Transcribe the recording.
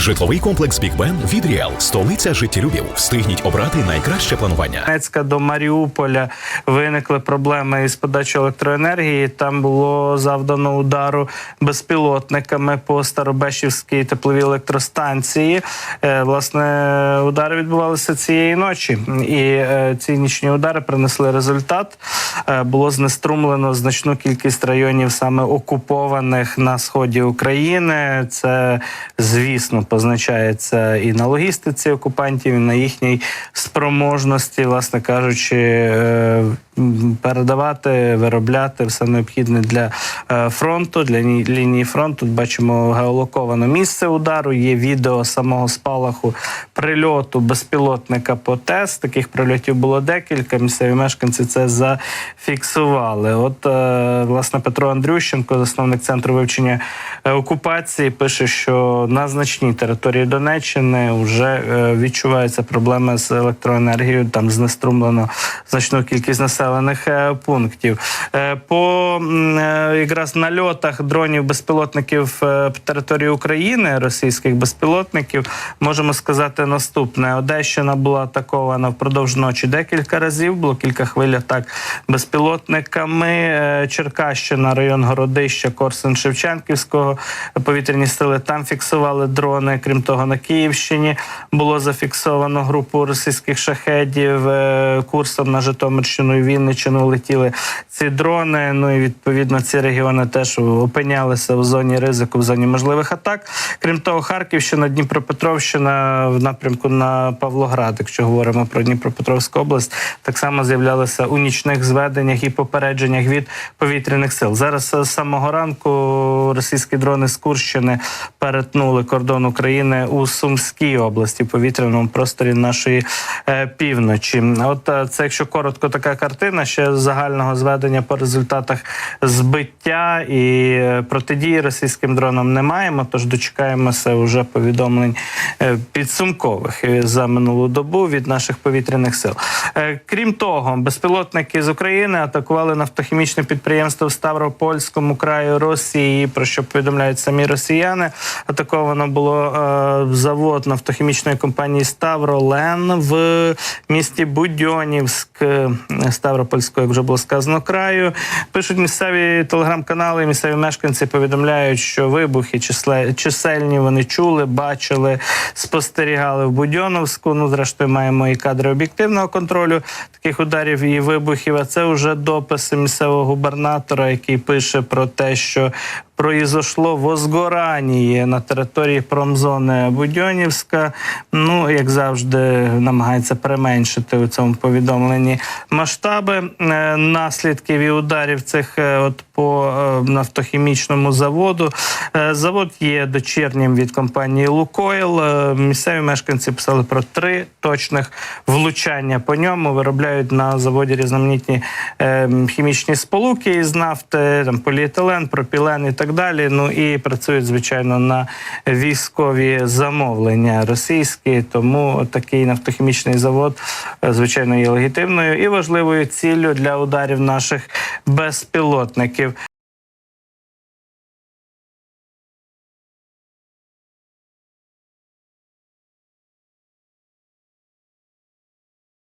Житловий комплекс Бік Бен від Ріал. Столиця життєлюбів. Встигніть обрати найкраще планування. Донецька до Маріуполя виникли проблеми із подачою електроенергії. Там було завдано удару безпілотниками по Старобешівській тепловій електростанції. Е, Власне, удари відбувалися цієї ночі, і е, ці нічні удари принесли результат. Е, Було знеструмлено значну кількість районів саме окупованих на сході України. Це, звісно, позначається і на логістиці окупантів, і на їхній спроможності, власне кажучи, е, передавати, виробляти все необхідне для е, фронту, для лінії фронту. Тут бачимо геолоковане місце удару. Є відео самого спалаху прильоту безпілотника по ТЕС. Таких прильотів було декілька. Місцеві мешканці це зафіксували. От е, власне Петро Андрющенко, засновник центру вивчення е, окупації, пише, що на значній території Донеччини вже відчуваються проблеми з електроенергією. Там знеструмлено значну кількість населених е, пунктів. Е, По е, якраз нальотах дронів безпілотників території України, російських безпілотників, можемо сказати наступне: Одещина була атакована впродовж ночі декілька разів. Було кілька хвиль атак безпілотниками. Черкащина, район Городища, Корсун Шевченківського повітряні сили там фіксували дрони. Крім того, на Київщині було зафіксовано групу російських шахедів курсом на Житомирщину і Вінниччину летіли ці дрони. Ну і відповідно ці регіони теж опинялися в зоні ризику, в зоні можливих атак. Крім того, Харківщина, Дніпропетровщина в напрямку на Павлоград, якщо говоримо про Дніпропетровську область, так само з'являлися у нічних зведеннях і попередженнях від повітряних сил. Зараз е, з самого ранку російські дрони з Курщини перетнули кордон України у Сумській області, повітряному просторі нашої е, півночі. От е, це, якщо коротко, така картина ще загального зведення по результатах збиття і е, протидії російським дронам не маємо. Тож дочекаємося вже повідомлень е, підсумкових за минулу добу від наших повітряних сил. Е, Крім того, безпілотники з України атакували нафтохімічне підприємство в Ставропольському краю Росії. Про що повідомляють самі росіяни? Атаковано було завод нафтохімічної компанії Ставролен в місті Будьонівськ Ставропольського, як вже було сказано, краю. Пишуть місцеві телеграм-канали, місцеві мешканці повідомляють, що вибухи чисельні вони чули, бачили, спостерігали в Будьоновську. Ну, зрештою, маємо і кадри об'єктивного контролю таких ударів і вибухів. А це вже дописи місцевого губернатора, який пише про те, що произошло возгорання на території промзони Будьонівська. Ну, як завжди, намагається применшити у цьому повідомленні масштаби е, наслідків і ударів цих е, от по е, нафтохімічному заводу. Завод є дочірнім від компанії Лукойл. Місцеві мешканці писали про три точних влучання по ньому. Виробляють на заводі різноманітні е, хімічні сполуки із нафти, там поліетилен, пропілен і так далі. Ну і працюють звичайно на військові замовлення російські. Тому такий нафтохімічний завод, е, звичайно, є легітимною і важливою ціллю для ударів наших безпілотників.